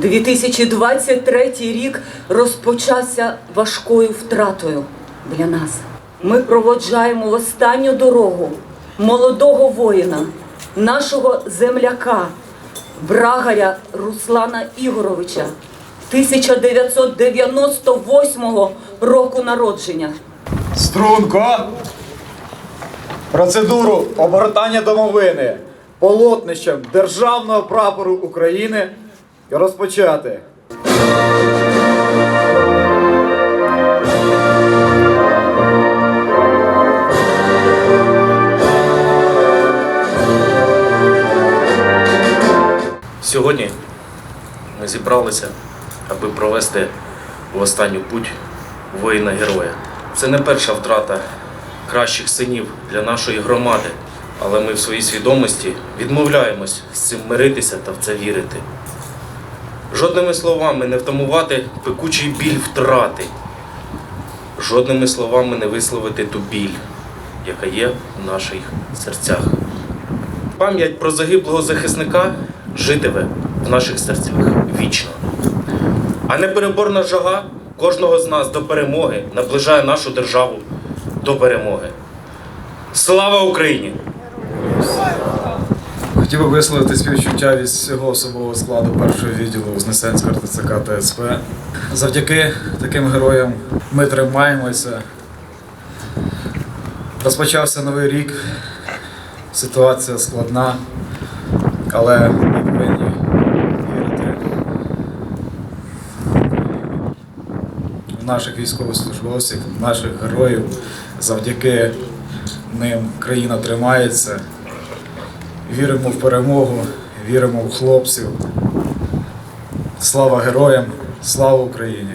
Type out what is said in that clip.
2023 рік розпочався важкою втратою для нас. Ми проводжаємо останню дорогу молодого воїна, нашого земляка, брагаря Руслана Ігоровича, 1998 року народження. Струнко! Процедуру обгортання домовини полотнищем Державного прапору України розпочати. Сьогодні ми зібралися, аби провести в останню путь воїна-героя. Це не перша втрата кращих синів для нашої громади, але ми в своїй свідомості відмовляємось з цим миритися та в це вірити. Жодними словами не втамувати пекучий біль втрати, жодними словами не висловити ту біль, яка є в наших серцях. Пам'ять про загиблого захисника житиме в наших серцях вічно. А непереборна жага кожного з нас до перемоги наближає нашу державу до перемоги. Слава Україні! Хотів би висловити співчуття від всього особового складу першого відділу Вознесенського РТЦК та СП. Завдяки таким героям ми тримаємося. Розпочався новий рік, ситуація складна, але ми повинні вірити в наших військовослужбовців, наших героїв. Завдяки ним країна тримається. Віримо в перемогу, віримо в хлопців. Слава героям, слава Україні!